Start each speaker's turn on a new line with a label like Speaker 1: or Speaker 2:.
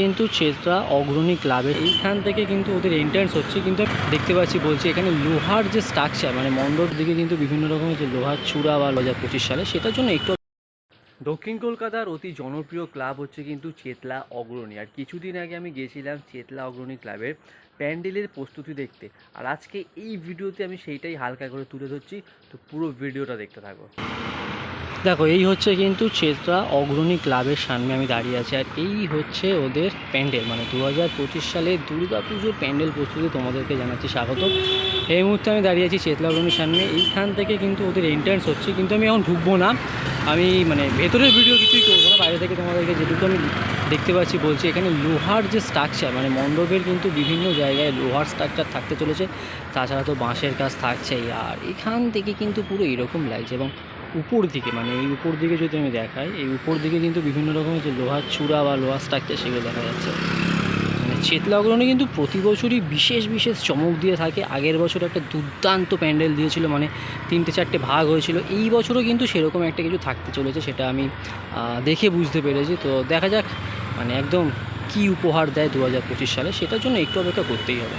Speaker 1: কিন্তু চেতরা অগ্রণী ক্লাবে, এইখান থেকে কিন্তু ওদের এন্ট্রান্স হচ্ছে। কিন্তু দেখতে পাচ্ছি, বলছি এখানে লোহার যে স্ট্রাকচার মানে মন্ডপ দিকে কিন্তু বিভিন্ন রকমের যে লোহার চূড়া বা দু সালে সেটার জন্য একটু দক্ষিণ কলকাতার অতি জনপ্রিয় ক্লাব হচ্ছে কিন্তু চেতলা অগ্রণী। আর কিছুদিন আগে আমি গিয়েছিলাম চেতলা অগ্রণী ক্লাবের প্যান্ডেলের প্রস্তুতি দেখতে। আর আজকে এই ভিডিওতে আমি সেইটাই হালকা করে তুলে ধরছি। তো পুরো ভিডিওটা দেখতে থাকো। দেখো, এই হচ্ছে কিন্তু চেতরা অগ্রণী ক্লাবের সামনে আমি দাঁড়িয়ে আছি। আর এই হচ্ছে ওদের প্যান্ডেল। মানে দু হাজার পঁচিশ সালে দুর্গা পুজোর প্যান্ডেল প্রস্তুতি তোমাদেরকে জানাচ্ছি স্বাগত এই মুহূর্তে আমি দাঁড়িয়ে আছি চেতলা অগ্রণীর সামনে। এইখান থেকে কিন্তু ওদের এন্ট্রান্স হচ্ছে। কিন্তু আমি এখন ঢুকবো না। আমি মানে ভেতরের ভিডিও কিছুই করব না, বাইরে থেকে তোমাদেরকে যেটুকু আমি দেখতে পাচ্ছি বলছি, এখানে লোহার যে স্ট্রাকচার মানে মণ্ডপের কিন্তু বিভিন্ন জায়গায় লোহার স্ট্রাকচার থাকতে চলেছে, তাছাড়া তো বাঁশের কাজ থাকছেই, আর এখান থেকে কিন্তু পুরো এরকম লাগছে এবং উপর দিকে মানে এই উপর দিকে যদি আমি দেখাই, এই উপর দিকে কিন্তু বিভিন্ন রকমের যে লোহার চূড়া বা লোহার স্ট্রাকচার সেগুলো দেখা যাচ্ছে। চেতলা অগ্রণী কিন্তু প্রতি বছরই বিশেষ বিশেষ চমক দিয়ে থাকে। আগের বছর একটা দুর্দান্ত প্যান্ডেল দিয়েছিল মানে তিনটে, চারটে ভাগ হয়েছিল। এই বছরও কিন্তু সেরকম একটা কিছু থাকতে চলেছে, সেটা আমি দেখে বুঝতে পেরেছি। তো দেখা যাক মানে একদম কি উপহার দেয় দু হাজার পঁচিশ সালে, সেটার জন্য একটু অপেক্ষা করতেই হবে।